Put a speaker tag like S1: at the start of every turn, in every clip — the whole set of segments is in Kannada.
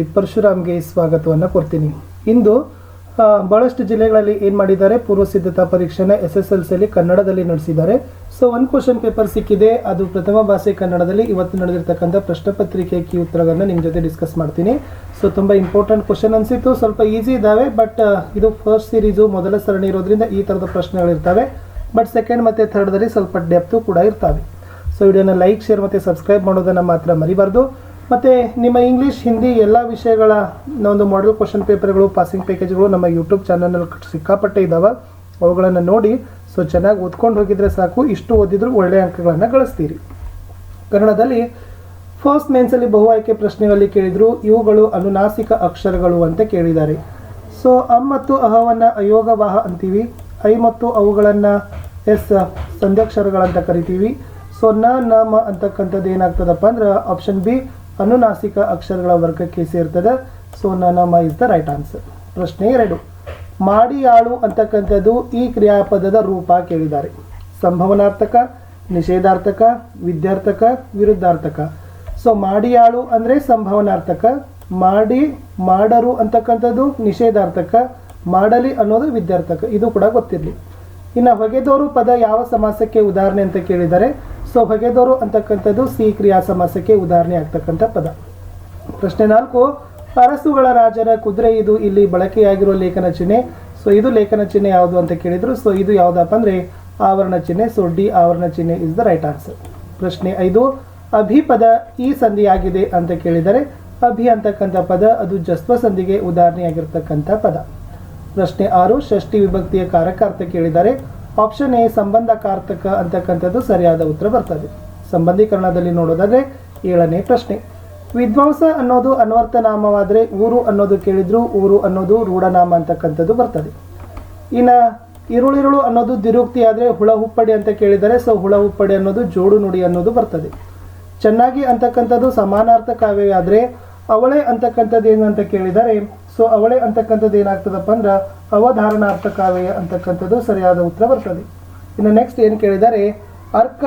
S1: ವಿತ್ ಪರಶುರಾಮ್ಗೆ ಸ್ವಾಗತವನ್ನು ಕೊಡ್ತೀನಿ. ಇಂದು ಭಾಳಷ್ಟು ಜಿಲ್ಲೆಗಳಲ್ಲಿ ಏನು ಮಾಡಿದ್ದಾರೆ? ಪೂರ್ವ ಸಿದ್ಧತಾ ಪರೀಕ್ಷೆನ ಎಸ್ ಎಸ್ ಎಲ್ ಸಿಯಲ್ಲಿ ಕನ್ನಡದಲ್ಲಿ ನಡೆಸಿದ್ದಾರೆ. ಸೊ ಒಂದು ಕ್ವಶನ್ ಪೇಪರ್ ಸಿಕ್ಕಿದೆ. ಅದು ಪ್ರಥಮ ಭಾಷೆ ಕನ್ನಡದಲ್ಲಿ. ಇವತ್ತು ನಡೆದಿರ್ತಕ್ಕಂಥ ಪ್ರಶ್ನೆ ಪತ್ರಿಕೆ ಕಿ ಉತ್ತರಗಳನ್ನ ನಿಮ್ಮ ಜೊತೆ ಡಿಸ್ಕಸ್ ಮಾಡ್ತೀನಿ. ಸೊ, ತುಂಬ ಇಂಪಾರ್ಟೆಂಟ್ ಕ್ವಶನ್ ಅನಿಸಿತ್ತು. ಸ್ವಲ್ಪ ಈಸಿ ಇದ್ದಾವೆ ಬಟ್ ಇದು ಫಸ್ಟ್ ಸೀರೀಸು ಮೊದಲ ಸರಣಿ ಇರೋದ್ರಿಂದ ಈ ಥರದ ಪ್ರಶ್ನೆಗಳಿರ್ತವೆ. ಬಟ್ ಸೆಕೆಂಡ್ ಮತ್ತು ಥರ್ಡ್ದಲ್ಲಿ ಸ್ವಲ್ಪ ಡೆಪ್ತು ಕೂಡ ಇರ್ತವೆ. ಸೊ ವಿಡಿಯೋನ ಲೈಕ್ ಶೇರ್ ಮತ್ತು ಸಬ್ಸ್ಕ್ರೈಬ್ ಮಾಡೋದನ್ನು ಮಾತ್ರ ಮರಿಬಾರ್ದು. ಮತ್ತು ನಿಮ್ಮ ಇಂಗ್ಲೀಷ್ ಹಿಂದಿ ಎಲ್ಲ ವಿಷಯಗಳ ಒಂದು ಮಾಡಲ್ ಕ್ವಶನ್ ಪೇಪರ್ಗಳು ಪಾಸಿಂಗ್ ಪ್ಯಾಕೇಜ್ಗಳು ನಮ್ಮ ಯೂಟ್ಯೂಬ್ ಚಾನಲ್ನಲ್ಲಿ ಸಿಕ್ಕಾಪಟ್ಟೆ ಇದ್ದಾವೆ ಅವುಗಳನ್ನು ನೋಡಿ ಸೊ ಚೆನ್ನಾಗಿ ಓದ್ಕೊಂಡು ಹೋಗಿದ್ರೆ ಸಾಕು. ಇಷ್ಟು ಓದಿದ್ರು ಒಳ್ಳೆಯ ಅಂಕಗಳನ್ನು ಗಳಿಸ್ತೀರಿ. ಕನ್ನಡದಲ್ಲಿ ಫಸ್ಟ್ ಮೇನ್ಸಲ್ಲಿ ಬಹು ಆಯ್ಕೆ ಪ್ರಶ್ನೆಗಳಲ್ಲಿ ಕೇಳಿದರು, ಇವುಗಳು ಅನುನಾಸಿಕ ಅಕ್ಷರಗಳು ಅಂತ ಕೇಳಿದ್ದಾರೆ. ಸೊ ಅಮ್ ಮತ್ತು ಅಹವನ್ನು ಅಯೋಗವಾಹ ಅಂತೀವಿ. ಐ ಮತ್ತು ಅವುಗಳನ್ನು ಎಸ್ ಸಂಧ್ಯಾಕ್ಷರಗಳಂತ ಕರಿತೀವಿ. ಸೊ ನ ನ, ಮ ಅಂತಕ್ಕಂಥದ್ದು ಏನಾಗ್ತದಪ್ಪ ಅಂದ್ರೆ ಆಪ್ಷನ್ ಬಿ ಅನುನಾಸಿಕ ಅಕ್ಷರಗಳ ವರ್ಗಕ್ಕೆ ಸೇರ್ತದೆ. ಸೊ ನನಮ ಇಸ್ ದ ರೈಟ್ ಆನ್ಸರ್ ಪ್ರಶ್ನೆ ಎರಡು. ಮಾಡಿಯಾಳು ಅಂತಕ್ಕಂಥದ್ದು ಈ ಕ್ರಿಯಾಪದದ ರೂಪ ಕೇಳಿದ್ದಾರೆ. ಸಂಭವನಾರ್ಥಕ, ನಿಷೇಧಾರ್ಥಕ, ವಿದ್ಯಾರ್ಥಕ, ವಿರುದ್ಧಾರ್ಥಕ. ಸೊ ಮಾಡಿಯಾಳು ಅಂದರೆ ಸಂಭವನಾರ್ಥಕ. ಮಾಡಿ, ಮಾಡರು ಅಂತಕ್ಕಂಥದ್ದು ನಿಷೇಧಾರ್ಥಕ. ಮಾಡಲಿ ಅನ್ನೋದು ವಿದ್ಯಾರ್ಥಕ. ಇದು ಕೂಡ ಗೊತ್ತಿರಲಿ. ಇನ್ನು ಹೊಗೆದೋರು ಪದ ಯಾವ ಸಮಾಸಕ್ಕೆ ಉದಾಹರಣೆ ಅಂತ ಕೇಳಿದರೆ ಸೊ ಹೊಗೆದೋರು ಅಂತಕ್ಕಂಥದ್ದು ಸಿ ಕ್ರಿಯಾ ಸಮಾಸಕ್ಕೆ ಉದಾಹರಣೆ ಆಗ್ತಕ್ಕಂಥ ಪದ. ಪ್ರಶ್ನೆ ನಾಲ್ಕು, ಅರಸುಗಳ ರಾಜರ ಕುದುರೆ ಇದು ಇಲ್ಲಿ ಬಳಕೆಯಾಗಿರೋ ಲೇಖನ ಚಿಹ್ನೆ. ಸೊ ಇದು ಲೇಖನ ಚಿಹ್ನೆ ಯಾವುದು ಅಂತ ಕೇಳಿದ್ರು. ಸೊ ಇದು ಯಾವುದಪ್ಪ ಅಂದರೆ ಆವರಣ ಚಿಹ್ನೆ. ಸೊ ಡಿ ಆವರಣ ಚಿಹ್ನೆ ಇಸ್ ದ ರೈಟ್ ಆನ್ಸರ್ ಪ್ರಶ್ನೆ ಐದು, ಅಭಿಪದ ಈ ಸಂಧಿಯಾಗಿದೆ ಅಂತ ಕೇಳಿದರೆ, ಅಭಿ ಅಂತಕ್ಕಂಥ ಪದ ಅದು ಜಸ್ವ ಸಂಧಿಗೆ ಉದಾಹರಣೆಯಾಗಿರ್ತಕ್ಕಂಥ ಪದ. ಪ್ರಶ್ನೆ ಆರು, ಷಷ್ಠಿ ವಿಭಕ್ತಿಯ ಕಾರಕಾರ್ಥ ಕೇಳಿದ್ದಾರೆ ಆಪ್ಷನ್ ಎ ಸಂಬಂಧ ಕಾರ್ತಕ ಅಂತಕ್ಕಂಥದ್ದು ಸರಿಯಾದ ಉತ್ತರ ಬರ್ತದೆ. ಸಂಬಂಧೀಕರಣದಲ್ಲಿ ನೋಡೋದಾದ್ರೆ ಏಳನೇ ಪ್ರಶ್ನೆ. ವಿದ್ವಾಂಸ ಅನ್ನೋದು ಅನ್ವರ್ಥ ನಾಮವಾದರೆ ಊರು ಅನ್ನೋದು ಕೇಳಿದ್ರು ಊರು ಅನ್ನೋದು ರೂಢನಾಮ ಅಂತಕ್ಕಂಥದ್ದು ಬರ್ತದೆ. ಇನ್ನು ಇರುಳಿರುಳು ಅನ್ನೋದು ದಿರುಕ್ತಿ ಆದರೆ ಹುಳ ಹುಪ್ಪಡಿ ಅಂತ ಕೇಳಿದರೆ ಸೊ ಹುಳ ಹುಪ್ಪಡಿ ಅನ್ನೋದು ಜೋಡು ನುಡಿ ಅನ್ನೋದು ಬರ್ತದೆ. ಚೆನ್ನಾಗಿ ಅಂತಕ್ಕಂಥದ್ದು ಸಮಾನಾರ್ಥ ಕಾವ್ಯ ಆದರೆ ಅವಳೆ ಅಂತಕ್ಕಂಥದ್ದು ಏನು ಅಂತ ಕೇಳಿದರೆ ಸೊ ಅವಳೆ ಅಂತಕ್ಕಂಥದ್ದು ಏನಾಗ್ತದಪ್ಪ ಅಂದ್ರೆ, ಅವಧಾರಣಾರ್ಥ ಕಾವ್ಯ ಅಂತಕ್ಕಂಥದ್ದು ಸರಿಯಾದ ಉತ್ತರ ಬರ್ತದೆ. ಇನ್ನು ನೆಕ್ಸ್ಟ್ ಏನು ಕೇಳಿದ್ದಾರೆ ಅರ್ಕ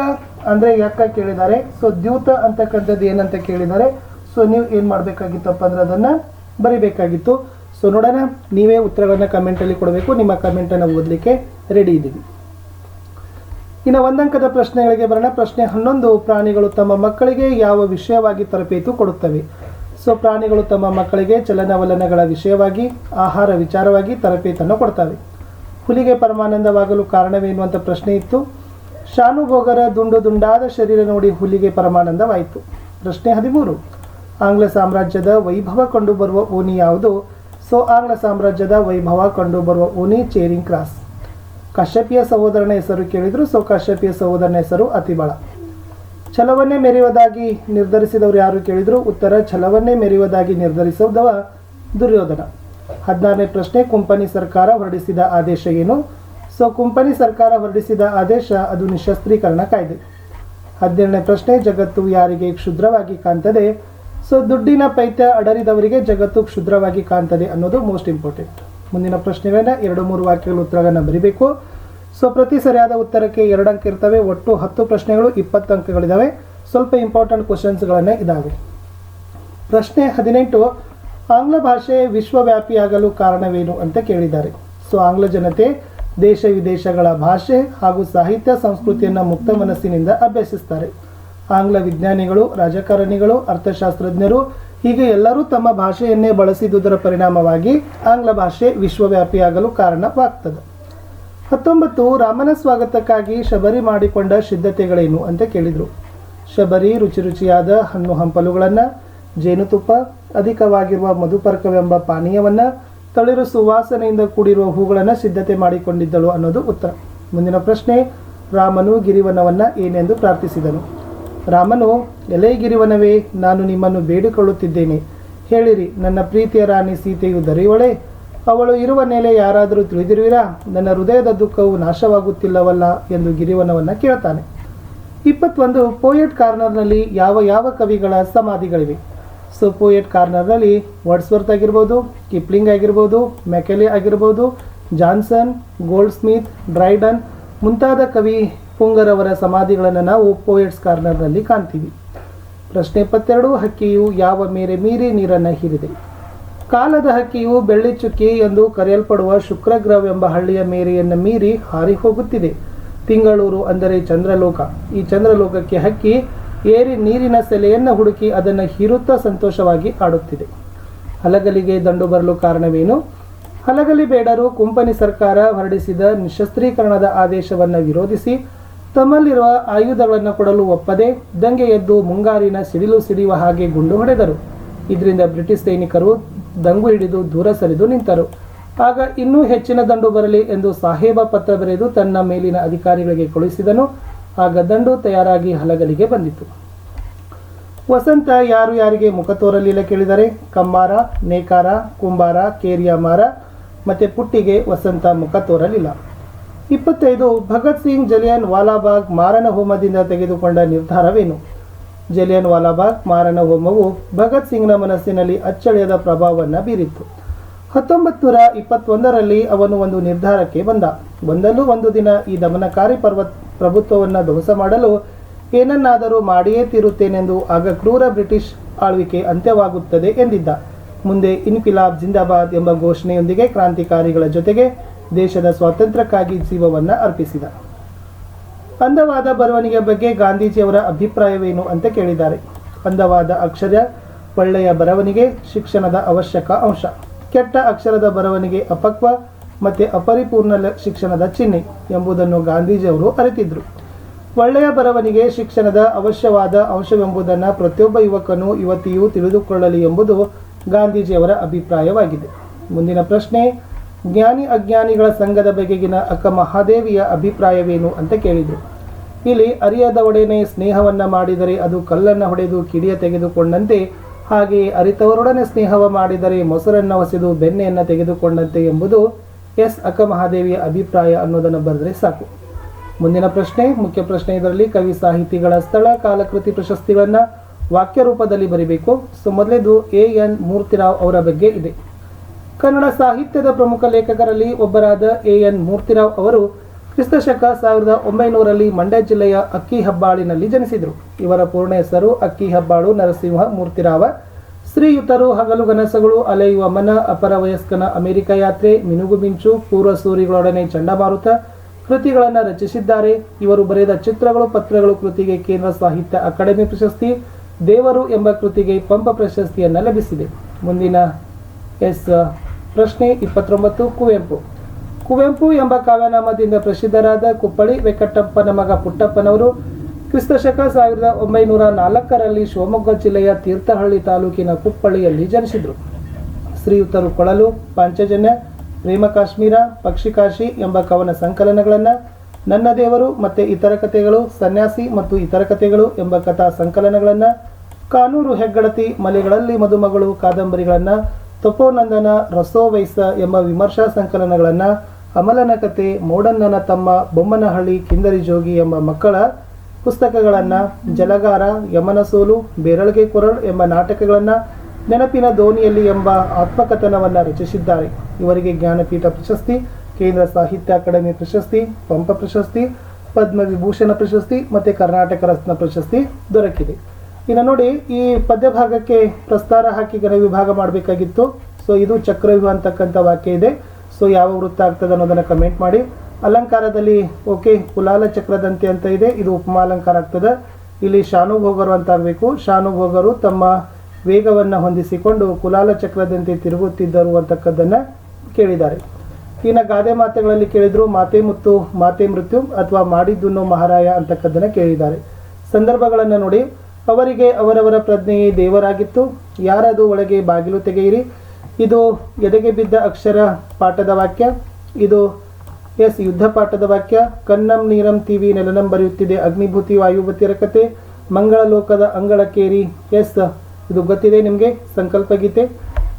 S1: ಅಂದರೆ ಯಾಕ ಕೇಳಿದ್ದಾರೆ? ಸೊ ದ್ಯೂತ ಅಂತಕ್ಕಂಥದ್ದು ಏನಂತ ಕೇಳಿದ್ದಾರೆ ಸೊ ನೀವು ಏನು ಮಾಡಬೇಕಾಗಿತ್ತಪ್ಪ ಅಂದ್ರೆ ಅದನ್ನು ಬರಿಬೇಕಾಗಿತ್ತು. ಸೊ ನೋಡೋಣ, ನೀವೇ ಉತ್ತರಗಳನ್ನು ಕಮೆಂಟಲ್ಲಿ ಕೊಡಬೇಕು. ನಿಮ್ಮ ಕಮೆಂಟನ್ನು ಓದಲಿಕ್ಕೆ ರೆಡಿ ಇದ್ದೀವಿ. ಇನ್ನು ಒಂದಂಕದ ಪ್ರಶ್ನೆಗಳಿಗೆ ಬರೋಣ. ಪ್ರಶ್ನೆ ಹನ್ನೊಂದು, ಪ್ರಾಣಿಗಳು ತಮ್ಮ ಮಕ್ಕಳಿಗೆ ಯಾವ ವಿಷಯವಾಗಿ ತರಬೇತು ಕೊಡುತ್ತವೆ? ಸೊ ಪ್ರಾಣಿಗಳು ತಮ್ಮ ಮಕ್ಕಳಿಗೆ ಚಲನವಲನಗಳ ವಿಷಯವಾಗಿ, ಆಹಾರ ವಿಚಾರವಾಗಿ ತರಬೇತನ್ನು ಕೊಡ್ತವೆ. ಹುಲಿಗೆ ಪರಮಾನಂದವಾಗಲು ಕಾರಣವೇನು ಅಂತ ಪ್ರಶ್ನೆ ಇತ್ತು. ಶಾನುಭೋಗರ ದುಂಡು ದುಂಡಾದ ಶರೀರ ನೋಡಿ ಹುಲಿಗೆ ಪರಮಾನಂದವಾಯಿತು. ಪ್ರಶ್ನೆ ಹದಿಮೂರು. ಆಂಗ್ಲ ಸಾಮ್ರಾಜ್ಯದ ವೈಭವ ಕಂಡುಬರುವ ಓನಿ ಯಾವುದು? ಸೊ ಆಂಗ್ಲ ಸಾಮ್ರಾಜ್ಯದ ವೈಭವ ಕಂಡುಬರುವ ಓನಿ ಚೇರಿಂಗ್ ಕ್ರಾಸ್. ಕಶ್ಯಪಿಯ ಸಹೋದರನ ಹೆಸರು ಕೇಳಿದ್ರು, ಸೊ ಕಶ್ಯಪಿಯ ಸಹೋದರನ ಹೆಸರು ಅತಿಬಳ. ಛಲವನ್ನೇ ಮೆರೆಯುವುದಾಗಿ ನಿರ್ಧರಿಸಿದವರು ಯಾರು ಕೇಳಿದ್ರು? ಉತ್ತರ, ಛಲವನ್ನೇ ಮೆರೆಯುವುದಾಗಿ ನಿರ್ಧರಿಸಿದವ ದುರ್ಯೋಧನ. ಹದಿನಾರನೇ ಪ್ರಶ್ನೆ, ಕುಂಪನಿ ಸರ್ಕಾರ ಹೊರಡಿಸಿದ ಆದೇಶ ಏನು? ಸೊ ಕುಂಪನಿ ಸರ್ಕಾರ ಹೊರಡಿಸಿದ ಆದೇಶ, ಅದು ನಿಶಸ್ತ್ರೀಕರಣ ಕಾಯ್ದೆ. ಹದಿನೇಳನೇ ಪ್ರಶ್ನೆ, ಜಗತ್ತು ಯಾರಿಗೆ ಕ್ಷುದ್ರವಾಗಿ ಕಾಣ್ತದೆ? ಸೊ ದುಡ್ಡಿನ ಪೈತ್ಯ ಅಡರಿದವರಿಗೆ ಜಗತ್ತು ಕ್ಷುದ್ರವಾಗಿ ಕಾಣ್ತದೆ ಅನ್ನೋದು ಮೋಸ್ಟ್ ಇಂಪಾರ್ಟೆಂಟ್ ಮುಂದಿನ ಪ್ರಶ್ನೆಗಳನ್ನ ಎರಡು ಮೂರು ವಾಕ್ಯಗಳ ಉತ್ತರಗಳನ್ನು ಬರಿಬೇಕು. ಸೊ ಪ್ರತಿ ಸರಿಯಾದ ಉತ್ತರಕ್ಕೆ ಎರಡು ಅಂಕ ಇರ್ತವೆ ಒಟ್ಟು ಹತ್ತು ಪ್ರಶ್ನೆಗಳು, ಇಪ್ಪತ್ತು ಅಂಕಗಳಿದ್ದಾವೆ ಸ್ವಲ್ಪ ಇಂಪಾರ್ಟೆಂಟ್ ಕ್ವಶನ್ಸ್ಗಳನ್ನೇ ಇದ್ದಾವೆ ಪ್ರಶ್ನೆ ಹದಿನೆಂಟು, ಆಂಗ್ಲ ಭಾಷೆ ವಿಶ್ವವ್ಯಾಪಿಯಾಗಲು ಕಾರಣವೇನು ಅಂತ ಕೇಳಿದ್ದಾರೆ. ಸೊ ಆಂಗ್ಲ ಜನತೆ ದೇಶ ವಿದೇಶಗಳ ಭಾಷೆ ಹಾಗೂ ಸಾಹಿತ್ಯ ಸಂಸ್ಕೃತಿಯನ್ನು ಮುಕ್ತ ಮನಸ್ಸಿನಿಂದ ಅಭ್ಯಸಿಸ್ತಾರೆ. ಆಂಗ್ಲ ವಿಜ್ಞಾನಿಗಳು, ರಾಜಕಾರಣಿಗಳು, ಅರ್ಥಶಾಸ್ತ್ರಜ್ಞರು ಹೀಗೆ ಎಲ್ಲರೂ ತಮ್ಮ ಭಾಷೆಯನ್ನೇ ಬಳಸಿದುದರ ಪರಿಣಾಮವಾಗಿ ಆಂಗ್ಲ ಭಾಷೆ ವಿಶ್ವವ್ಯಾಪಿಯಾಗಲು ಕಾರಣವಾಗ್ತದೆ. ಹತ್ತೊಂಬತ್ತು, ರಾಮನ ಸ್ವಾಗತಕ್ಕಾಗಿ ಶಬರಿ ಮಾಡಿಕೊಂಡ ಸಿದ್ಧತೆಗಳೇನು ಅಂತ ಕೇಳಿದರು. ಶಬರಿ ರುಚಿ ರುಚಿಯಾದ ಹಣ್ಣು ಹಂಪಲುಗಳನ್ನು, ಜೇನುತುಪ್ಪ, ಅಧಿಕವಾಗಿರುವ ಮಧುಪರ್ಕವೆಂಬ ಪಾನೀಯವನ್ನು, ತಳಿರು ಸುವಾಸನೆಯಿಂದ ಕೂಡಿರುವ ಹೂಗಳನ್ನು ಸಿದ್ಧತೆ ಮಾಡಿಕೊಂಡಿದ್ದಳು ಅನ್ನೋದು ಉತ್ತರ. ಮುಂದಿನ ಪ್ರಶ್ನೆ, ರಾಮನು ಗಿರಿವನವನ್ನು ಏನೆಂದು ಪ್ರಾರ್ಥಿಸಿದನು. ರಾಮನು, ಎಲೆ ಗಿರಿವನವೇ, ನಾನು ನಿಮ್ಮನ್ನು ಬೇಡಿಕೊಳ್ಳುತ್ತಿದ್ದೇನೆ. ಹೇಳಿರಿ, ನನ್ನ ಪ್ರೀತಿಯ ರಾಣಿ ಸೀತೆಯು ದೊರೆಯುವಳೆ ಅವಳು ಇರುವ ನೆಲೆ ಯಾರಾದರೂ ತಿಳಿದಿರುವಿರಾ? ನನ್ನ ಹೃದಯದ ದುಃಖವು ನಾಶವಾಗುತ್ತಿಲ್ಲವಲ್ಲ ಎಂದು ಗಿರಿವನವನ್ನು ಕೇಳ್ತಾನೆ. ಇಪ್ಪತ್ತೊಂದು, ಪೋಯೆಟ್ ಕಾರ್ನರ್ನಲ್ಲಿ ಯಾವ ಯಾವ ಕವಿಗಳ ಸಮಾಧಿಗಳಿವೆ? ಸೊ, ಪೋಯೆಟ್ ಕಾರ್ನರ್ನಲ್ಲಿ ವರ್ಡ್ಸ್ವರ್ತ್ ಆಗಿರ್ಬೋದು, ಕಿಪ್ಲಿಂಗ್ ಆಗಿರ್ಬೋದು ಮೆಕೆಲೆ ಆಗಿರ್ಬೋದು, ಜಾನ್ಸನ್ ಗೋಲ್ಡ್ ಸ್ಮಿತ್ ಡ್ರೈಡನ್ ಮುಂತಾದ ಕವಿ ಪುಂಗರವರ ಸಮಾಧಿಗಳನ್ನು ನಾವು ಪೋಯೆಟ್ಸ್ ಕಾರ್ನರ್ನಲ್ಲಿ ಕಾಣ್ತೀವಿ. ಪ್ರಶ್ನೆ ಇಪ್ಪತ್ತೆರಡು ಹಕ್ಕಿಯು ಯಾವ ಮೇರೆ ಮೀರಿ ನೀರನ್ನು ಹೀರಿದೆ? ಕಾಲದ ಹಕ್ಕಿಯು ಬೆಳ್ಳಿ ಚುಕ್ಕಿ ಎಂದು ಕರೆಯಲ್ಪಡುವ ಶುಕ್ರಗ್ರಹವೆಂಬ ಹಳ್ಳಿಯ ಮೇರೆಯನ್ನು ಮೀರಿ ಹಾರಿ ಹೋಗುತ್ತಿದೆ ತಿಂಗಳೂರು ಅಂದರೆ ಚಂದ್ರಲೋಕ. ಈ ಚಂದ್ರಲೋಕಕ್ಕೆ ಹಕ್ಕಿ ಏರಿ ನೀರಿನ ಸೆಲೆಯನ್ನು ಹುಡುಕಿ ಅದನ್ನು ಹೀರುತ್ತಾ ಸಂತೋಷವಾಗಿ ಆಡುತ್ತಿದೆ. ಹಲಗಲಿಗೆ ದಂಡು ಬರಲು ಕಾರಣವೇನು? ಹಲಗಲಿ ಬೇಡರು ಕುಂಪನಿ ಸರ್ಕಾರ ಹೊರಡಿಸಿದ ನಿಶಸ್ತ್ರೀಕರಣದ ಆದೇಶವನ್ನು ವಿರೋಧಿಸಿ ತಮ್ಮಲ್ಲಿರುವ ಆಯುಧಗಳನ್ನು ಕೊಡಲು ಒಪ್ಪದೆ ದಂಗೆ ಎದ್ದು ಮುಂಗಾರಿನ ಸಿಡಿಲು ಸಿಡಿಯುವ ಹಾಗೆ ಗುಂಡು ಹೊಡೆದರು. ಇದರಿಂದ ಬ್ರಿಟಿಷ್ ಸೈನಿಕರು ದಂಗು ಹಿಡಿದು ದೂರ ಸರಿದು ನಿಂತರು. ಆಗ ಇನ್ನೂ ಹೆಚ್ಚಿನ ದಂಡು ಬರಲಿ ಎಂದು ಸಾಹೇಬ ಪತ್ರ ಬರೆದು ತನ್ನ ಮೇಲಿನ ಅಧಿಕಾರಿಗಳಿಗೆ ಕಳುಹಿಸಿದನು. ಆಗ ದಂಡು ತಯಾರಾಗಿ ಹಲಗಲಿಗೆ ಬಂದಿತು. ವಸಂತ ಯಾರು ಯಾರಿಗೆ ಮುಖ ತೋರಲಿಲ್ಲ ಕೇಳಿದರೆ ಕಮ್ಮಾರ, ನೇಕಾರ, ಕುಂಬಾರ, ಕೇರಿಯ ಮಾರ, ಮತ್ತೆ ಪುಟ್ಟಿಗೆ ವಸಂತ ಮುಖ ತೋರಲಿಲ್ಲ. ಇಪ್ಪತ್ತೈದು, ಭಗತ್ ಸಿಂಗ್ ಜಲಿಯನ್ ವಾಲಾಬಾಗ್ ಮಾರನ ಹೋಮದಿಂದ ತೆಗೆದುಕೊಂಡ ನಿರ್ಧಾರವೇನು? ಜಲಿಯನ್ ವಾಲಾಬಾಗ್ ಮಾರಣ ಹೋಮವು ಭಗತ್ ಸಿಂಗ್ನ ಮನಸ್ಸಿನಲ್ಲಿ ಅಚ್ಚಳಿಯದ ಪ್ರಭಾವವನ್ನು ಬೀರಿತ್ತು. ಹತ್ತೊಂಬತ್ತು ನೂರ ಇಪ್ಪತ್ತೊಂದರಲ್ಲಿ ಅವನು ಒಂದು ನಿರ್ಧಾರಕ್ಕೆ ಬಂದ. ಒಂದಲ್ಲೂ ಒಂದು ದಿನ ಈ ದಮನಕಾರಿ ಪರ್ವ ಪ್ರಭುತ್ವವನ್ನು ಧ್ವಂಸ ಮಾಡಲು ಏನನ್ನಾದರೂ ಮಾಡಿಯೇ ತೀರುತ್ತೇನೆಂದು ಆಗ ಕ್ರೂರ ಬ್ರಿಟಿಷ್ ಆಳ್ವಿಕೆ ಅಂತ್ಯವಾಗುತ್ತದೆ ಎಂದಿದ್ದ. ಮುಂದೆ ಇನ್ಕಿಲಾಬ್ ಜಿಂದಾಬಾದ್ ಎಂಬ ಘೋಷಣೆಯೊಂದಿಗೆ ಕ್ರಾಂತಿಕಾರಿಗಳ ಜೊತೆಗೆ ದೇಶದ ಸ್ವಾತಂತ್ರ್ಯಕ್ಕಾಗಿ ಜೀವವನ್ನು ಅರ್ಪಿಸಿದ. ಅಂದವಾದ ಬರವಣಿಗೆ ಬಗ್ಗೆ ಗಾಂಧೀಜಿಯವರ ಅಭಿಪ್ರಾಯವೇನು ಅಂತ ಕೇಳಿದ್ದಾರೆ. ಅಂದವಾದ ಅಕ್ಷರ ಒಳ್ಳೆಯ ಬರವಣಿಗೆ ಶಿಕ್ಷಣದ ಅವಶ್ಯಕ ಅಂಶ. ಕೆಟ್ಟ ಅಕ್ಷರದ ಬರವಣಿಗೆ ಅಪಕ್ವ ಮತ್ತು ಅಪರಿಪೂರ್ಣ ಶಿಕ್ಷಣದ ಚಿಹ್ನೆ ಎಂಬುದನ್ನು ಗಾಂಧೀಜಿಯವರು ಅರಿತಿದ್ದರು ಒಳ್ಳೆಯ ಬರವಣಿಗೆ ಶಿಕ್ಷಣದ ಅವಶ್ಯವಾದ ಅಂಶವೆಂಬುದನ್ನು ಪ್ರತಿಯೊಬ್ಬ ಯುವಕನು ಯುವತಿಯು ತಿಳಿದುಕೊಳ್ಳಲಿ ಎಂಬುದು ಗಾಂಧೀಜಿಯವರ ಅಭಿಪ್ರಾಯವಾಗಿದೆ. ಮುಂದಿನ ಪ್ರಶ್ನೆ ಜ್ಞಾನಿ ಅಜ್ಞಾನಿಗಳ ಸಂಘದ ಬಗೆಗಿನ ಅಕ್ಕ ಮಹಾದೇವಿಯ ಅಭಿಪ್ರಾಯವೇನು ಅಂತ ಕೇಳಿದರು. ಇಲ್ಲಿ ಅರಿಯದ ಒಡನೆ ಸ್ನೇಹವನ್ನು ಮಾಡಿದರೆ ಅದು ಕಲ್ಲನ್ನು ಹೊಡೆದು ಕಿಡಿಯ ತೆಗೆದುಕೊಂಡಂತೆ, ಹಾಗೆಯೇ ಅರಿತವರೊಡನೆ ಸ್ನೇಹವ ಮಾಡಿದರೆ ಮೊಸರನ್ನು ಹೊಸೆದು ಬೆಣ್ಣೆಯನ್ನು ತೆಗೆದುಕೊಂಡಂತೆ ಎಂಬುದು ಎಸ್ ಅಕ್ಕ ಮಹಾದೇವಿಯ ಅಭಿಪ್ರಾಯ ಅನ್ನೋದನ್ನು ಬರೆದರೆ ಸಾಕು. ಮುಂದಿನ ಪ್ರಶ್ನೆ, ಮುಖ್ಯ ಪ್ರಶ್ನೆ ಇದರಲ್ಲಿ ಕವಿ ಸಾಹಿತಿಗಳ ಸ್ಥಳ, ಕಾಲಕೃತಿ ಪ್ರಶಸ್ತಿಗಳನ್ನು ವಾಕ್ಯ ರೂಪದಲ್ಲಿ ಬರೀಬೇಕು. ಸೊ ಮೊದಲೇದು ಎ ಎನ್ ಮೂರ್ತಿರಾವ್ ಅವರ ಬಗ್ಗೆ ಇದೆ. ಕನ್ನಡ ಸಾಹಿತ್ಯದ ಪ್ರಮುಖ ಲೇಖಕರಲ್ಲಿ ಒಬ್ಬರಾದ ಎ ಎನ್ ಮೂರ್ತಿರಾವ್ ಅವರು ಕ್ರಿಸ್ತಶಕ ಸಾವಿರದ ಒಂಬೈನೂರಲ್ಲಿ ಮಂಡ್ಯ ಜಿಲ್ಲೆಯ ಅಕ್ಕಿ ಹಬ್ಬಾಳಿನಲ್ಲಿ ಜನಿಸಿದರು. ಇವರ ಪೂರ್ಣ ಹೆಸರು ಅಕ್ಕಿ ಹಬ್ಬಾಳು ನರಸಿಂಹ ಮೂರ್ತಿರಾವ. ಶ್ರೀಯುತರು ಹಗಲು ಗನಸಗಳು, ಅಲೆಯುವ ಮನ, ಅಪರ ವಯಸ್ಕನ ಅಮೆರಿಕ ಯಾತ್ರೆ, ಮಿನುಗು ಮಿಂಚು, ಪೂರ್ವ ಸೂರಿಗಳೊಡನೆ ಚಂಡಮಾರುತ ಕೃತಿಗಳನ್ನು ರಚಿಸಿದ್ದಾರೆ. ಇವರು ಬರೆದ ಚಿತ್ರಗಳು, ಪತ್ರಗಳು ಕೃತಿಗೆ ಕೇಂದ್ರ ಸಾಹಿತ್ಯ ಅಕಾಡೆಮಿ ಪ್ರಶಸ್ತಿ, ದೇವರು ಎಂಬ ಕೃತಿಗೆ ಪಂಪ ಪ್ರಶಸ್ತಿಯನ್ನು ಲಭಿಸಿದೆ. ಮುಂದಿನ ಎಸ್ ಪ್ರಶ್ನೆ ಇಪ್ಪತ್ತೊಂಬತ್ತು, ಕುವೆಂಪು. ಕುವೆಂಪು ಎಂಬ ಕಾವ್ಯನಾಮದಿಂದ ಪ್ರಸಿದ್ಧರಾದ ಕುಪ್ಪಳಿ ವೆಂಕಟಪ್ಪನ ಮಗ ಪುಟ್ಟಪ್ಪನವರು ಕ್ರಿಸ್ತಶಕ ಸಾವಿರದ ಒಂಬೈನೂರ ನಾಲ್ಕರಲ್ಲಿ ಶಿವಮೊಗ್ಗ ಜಿಲ್ಲೆಯ ತೀರ್ಥಹಳ್ಳಿ ತಾಲೂಕಿನ ಕುಪ್ಪಳಿಯಲ್ಲಿ ಜನಿಸಿದರು. ಶ್ರೀಯುತರು ಕೊಳಲು, ಪಾಂಚಜನ್ಯ, ಪ್ರೇಮ ಕಾಶ್ಮೀರ ಪಕ್ಷಿಕಾಶಿ ಎಂಬ ಕವನ ಸಂಕಲನಗಳನ್ನು ನನ್ನ ದೇವರು ಮತ್ತು ಇತರ ಕಥೆಗಳು, ಸನ್ಯಾಸಿ ಮತ್ತು ಇತರ ಕಥೆಗಳು ಎಂಬ ಕಥಾ ಸಂಕಲನಗಳನ್ನು ಕಾನೂರು ಹೆಗ್ಗಡತಿ ಮಲೆಗಳಲ್ಲಿ ಮದುಮಗಳು ಕಾದಂಬರಿಗಳನ್ನು ತಪೋನಂದನ ರಸೋವೈಸ ಎಂಬ ವಿಮರ್ಶಾ ಸಂಕಲನಗಳನ್ನು ಅಮಲನ ಕತೆ ಮೋಡಣ್ಣನ ತಮ್ಮ, ಬೊಮ್ಮನಹಳ್ಳಿ, ಕಿಂದರಿ ಜೋಗಿ ಎಂಬ ಮಕ್ಕಳ ಪುಸ್ತಕಗಳನ್ನು ಜಲಗಾರ ಯಮನ ಸೋಲು ಬೆರಳಿಗೆ ಕೊರಳ್ ಎಂಬ ನಾಟಕಗಳನ್ನು ನೆನಪಿನ ದೋಣಿಯಲ್ಲಿ ಎಂಬ ಆತ್ಮಕಥನವನ್ನು ರಚಿಸಿದ್ದಾರೆ. ಇವರಿಗೆ ಜ್ಞಾನಪೀಠ ಪ್ರಶಸ್ತಿ, ಕೇಂದ್ರ ಸಾಹಿತ್ಯ ಅಕಾಡೆಮಿ ಪ್ರಶಸ್ತಿ, ಪಂಪ ಪ್ರಶಸ್ತಿ, ಪದ್ಮವಿಭೂಷಣ ಪ್ರಶಸ್ತಿ ಮತ್ತು ಕರ್ನಾಟಕ ರತ್ನ ಪ್ರಶಸ್ತಿ ದೊರಕಿದೆ. ಇನ್ನು ನೋಡಿ ಈ ಪದ್ಯ ಭಾಗಕ್ಕೆ ಪ್ರಸ್ತಾರ ಹಾಕಿ ಗಣ ವಿಭಾಗ ಮಾಡಬೇಕಾಗಿತ್ತು. ಸೊ ಇದು ಚಕ್ರವ್ಯೂಹ ಅಂತಕ್ಕಂಥ ವಾಕ್ಯ ಇದೆ. ಸೊ ಯಾವ ವೃತ್ತ ಆಗ್ತದೆ ಅನ್ನೋದನ್ನು ಕಮೆಂಟ್ ಮಾಡಿ. ಅಲಂಕಾರದಲ್ಲಿ ಓಕೆ ಕುಲಾಲ ಚಕ್ರದಂತೆ ಅಂತ ಇದೆ. ಇದು ಉಪಮಾಲಂಕಾರ ಆಗ್ತದೆ. ಇಲ್ಲಿ ಶಾನುಭೋಗರು ಅಂತ ಆಗಬೇಕು ಶಾನುಭೋಗರು ತಮ್ಮ ವೇಗವನ್ನು ಹೊಂದಿಸಿಕೊಂಡು ಕುಲಾಲ ಚಕ್ರದಂತೆ ತಿರುಗುತ್ತಿದ್ದರು ಅಂತಕ್ಕದ್ದನ್ನು ಕೇಳಿದ್ದಾರೆ. ಇನ್ನು ಗಾದೆ ಮಾತೆಗಳಲ್ಲಿ ಕೇಳಿದ್ರು, ಮಾತೆ ಮುತ್ತು, ಮಾತೆ ಮೃತ್ಯು, ಅಥವಾ ಮಾಡಿದ್ದುನ್ನು ಮಹಾರಾಯ ಅಂತಕ್ಕದ್ದನ್ನು ಕೇಳಿದ್ದಾರೆ. ಸಂದರ್ಭಗಳನ್ನು ನೋಡಿ. ಅವರಿಗೆ ಅವರವರ ಪ್ರಜ್ಞೆಯೇ ದೇವರಾಗಿತ್ತು. ಯಾರದು ಒಳಗೆ ಬಾಗಿಲು ತೆಗೆಯಿರಿ. ಇದು ಎದೆಗೆ ಬಿದ್ದ ಅಕ್ಷರ ಪಾಠದ ವಾಕ್ಯ. ಇದು ಎಸ್ ಯುದ್ಧ ಪಾಠದ ವಾಕ್ಯ. ಕನ್ನಂ ನೀರಂ ತೀವಿ ನೆಲನಂ ಬರೆಯುತ್ತಿದೆ ಅಗ್ನಿಭೂತಿ ವಾಯುಭೂತಿಯರ ಕತೆ ಮಂಗಳ ಲೋಕದ ಅಂಗಳಕ್ಕೇರಿ. ಎಸ್. ಇದು ಗೊತ್ತಿದೆ ನಿಮಗೆ? ಸಂಕಲ್ಪ ಗೀತೆ.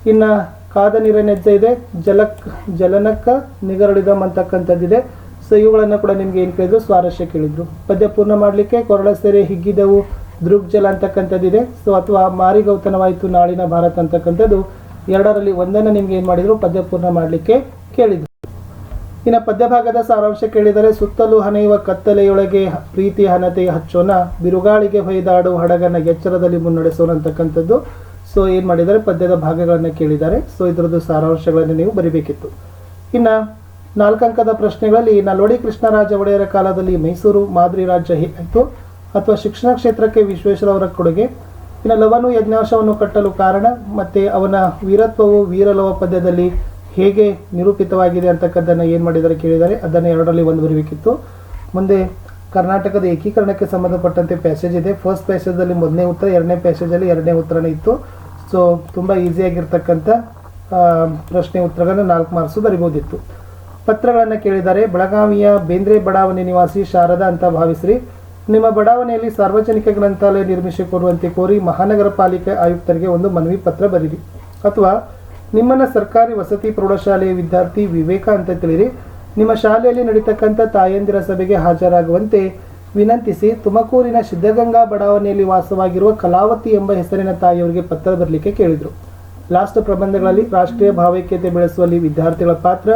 S1: ಇನ್ನು ಕಾದ ನೀರ ನೆಜ್ಜ ಇದೆ. ಜಲಕ್, ಜಲನಕ್ಕ ನಿಗರಳಿದಂ ಅಂತಕ್ಕಂಥದ್ದಿದೆ. ಸೊ ಇವುಗಳನ್ನು ಕೂಡ ನಿಮಗೆ ಏನು ಕೇಳಿದ್ರು? ಸ್ವಾರಸ್ಯ ಕೇಳಿದ್ರು. ಪದ್ಯ ಪೂರ್ಣ ಮಾಡಲಿಕ್ಕೆ ಕೊರಳ ಸೆರೆ ಹಿಗ್ಗಿದವು. ದೃಗ್ಜಲ ಅಂತಕ್ಕಂಥದ್ದಿದೆ. ಸೊ ಅಥವಾ ಮಾರಿಗೌತನವಾಯಿತು ನಾಳಿನ ಭಾರತ ಅಂತಕ್ಕಂಥದ್ದು. ಎರಡರಲ್ಲಿ ಒಂದನ್ನು ನಿಮ್ಗೆ ಏನು ಮಾಡಿದ್ರು? ಪದ್ಯ ಪೂರ್ಣ ಮಾಡಲಿಕ್ಕೆ ಕೇಳಿದ್ರು. ಇನ್ನು ಪದ್ಯಭಾಗದ ಸಾರಾಂಶ ಕೇಳಿದರೆ, ಸುತ್ತಲೂ ಹನೆಯುವ ಕತ್ತಲೆಯೊಳಗೆ ಪ್ರೀತಿ, ಹನತೆ ಹಚ್ಚೋಣ, ಬಿರುಗಾಳಿಗೆ ಹೊಯ್ದಾಡು ಹಡಗನ ಎಚ್ಚರದಲ್ಲಿ ಮುನ್ನಡೆಸೋಣ ಅಂತಕ್ಕಂಥದ್ದು. ಸೊ ಏನು ಮಾಡಿದ್ದಾರೆ ಪದ್ಯದ ಭಾಗಗಳನ್ನು ಕೇಳಿದ್ದಾರೆ. ಸೊ ಇದರದ್ದು ಸಾರಾಂಶಗಳನ್ನು ನೀವು ಬರಿಬೇಕಿತ್ತು. ಇನ್ನು ನಾಲ್ಕಂಕದ ಪ್ರಶ್ನೆಗಳಲ್ಲಿ ನಲ್ವಡಿ ಕೃಷ್ಣರಾಜ ಒಡೆಯರ ಕಾಲದಲ್ಲಿ ಮೈಸೂರು ಮಾದರಿ ರಾಜ್ಯ ಹೇಗಾಯಿತು ಅಥವಾ ಶಿಕ್ಷಣ ಕ್ಷೇತ್ರಕ್ಕೆ ವಿಶ್ವೇಶ್ವರವರ ಕೊಡುಗೆ. ಇನ್ನು ಲವನು ಯಜ್ಞಾಶವನ್ನು ಕಟ್ಟಲು ಕಾರಣ, ಮತ್ತು ಅವನ ವೀರತ್ವವು ವೀರಲವ ಪದ್ಯದಲ್ಲಿ ಹೇಗೆ ನಿರೂಪಿತವಾಗಿದೆ ಅಂತಕ್ಕದ್ದನ್ನು ಏನು ಮಾಡಿದ್ದಾರೆ ಕೇಳಿದ್ದಾರೆ ಅದನ್ನು ಎರಡರಲ್ಲಿ ಒಂದು ಬರಬೇಕಿತ್ತು. ಮುಂದೆ ಕರ್ನಾಟಕದ ಏಕೀಕರಣಕ್ಕೆ ಸಂಬಂಧಪಟ್ಟಂತೆ ಪ್ಯಾಸೇಜ್ ಇದೆ. ಫಸ್ಟ್ ಪ್ಯಾಸೇಜಲ್ಲಿ ಮೊದಲನೇ ಉತ್ತರ, ಎರಡನೇ ಪ್ಯಾಸೇಜಲ್ಲಿ ಎರಡನೇ ಉತ್ತರನೇ ಇತ್ತು. ಸೊ ತುಂಬ ಈಸಿಯಾಗಿರ್ತಕ್ಕಂಥ ಪ್ರಶ್ನೆ ಉತ್ತರಗಳನ್ನು ನಾಲ್ಕು ಮಾರ್ಕ್ಸು ಬರಿಬೋದಿತ್ತು. ಪತ್ರಗಳನ್ನು ಕೇಳಿದ್ದಾರೆ ಬೆಳಗಾವಿಯ ಬೇಂದ್ರೆ ಬಡಾವಣೆ ನಿವಾಸಿ ಶಾರದಾ ಅಂತ ಭಾವಿಸ್ರಿ. ನಿಮ್ಮ ಬಡಾವಣೆಯಲ್ಲಿ ಸಾರ್ವಜನಿಕ ಗ್ರಂಥಾಲಯ ನಿರ್ಮಿಸಿ ನಿರ್ಮಿಸಿಕೊಡುವಂತೆ ಕೋರಿ ಮಹಾನಗರ ಪಾಲಿಕೆ ಆಯುಕ್ತರಿಗೆ ಒಂದು ಮನವಿ ಪತ್ರ ಬರೀರಿ ಅಥವಾ ನಿಮ್ಮನ್ನು ಸರ್ಕಾರಿ ವಸತಿ ಪ್ರೌಢಶಾಲೆಯ ವಿದ್ಯಾರ್ಥಿ ವಿವೇಕ ಅಂತ ತಿಳಿರಿ. ನಿಮ್ಮ ಶಾಲೆಯಲ್ಲಿ ನಡೀತಕ್ಕಂಥ ತಾಯಂದಿರ ಸಭೆಗೆ ಹಾಜರಾಗುವಂತೆ ವಿನಂತಿಸಿ ತುಮಕೂರಿನ ಸಿದ್ಧಗಂಗಾ ಬಡಾವಣೆಯಲ್ಲಿ ವಾಸವಾಗಿರುವ ಕಲಾವತಿ ಎಂಬ ಹೆಸರಿನ ತಾಯಿಯವರಿಗೆ ಪತ್ರ ಬರಲಿಕ್ಕೆ ಕೇಳಿದರು. ಲಾಸ್ಟ್ ಪ್ರಬಂಧಗಳಲ್ಲಿ ರಾಷ್ಟ್ರೀಯ ಭಾವೈಕ್ಯತೆ ಬೆಳೆಸುವಲ್ಲಿ ವಿದ್ಯಾರ್ಥಿಗಳ ಪಾತ್ರ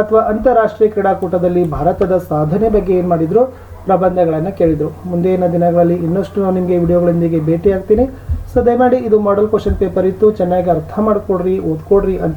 S1: ಅಥವಾ ಅಂತಾರಾಷ್ಟ್ರೀಯ ಕ್ರೀಡಾಕೂಟದಲ್ಲಿ ಭಾರತದ ಸಾಧನೆ ಬಗ್ಗೆ ಏನು ಮಾಡಿದ್ರು? ಪ್ರಬಂಧಗಳನ್ನು ಕೇಳಿದರು. ಮುಂದಿನ ದಿನಗಳಲ್ಲಿ ಇನ್ನಷ್ಟು ನಾನು ನಿಮಗೆ ವಿಡಿಯೋಗಳೊಂದಿಗೆ ಭೇಟಿ ಆಗ್ತೀನಿ ಸೊ ದಯಮಾಡಿ ಇದು ಮಾಡಲ್ ಕ್ವಶನ್ ಪೇಪರ್ ಇತ್ತು. ಚೆನ್ನಾಗಿ ಅರ್ಥ ಮಾಡಿಕೊಡ್ರಿ, ಓದ್ಕೊಡ್ರಿ ಅಂತ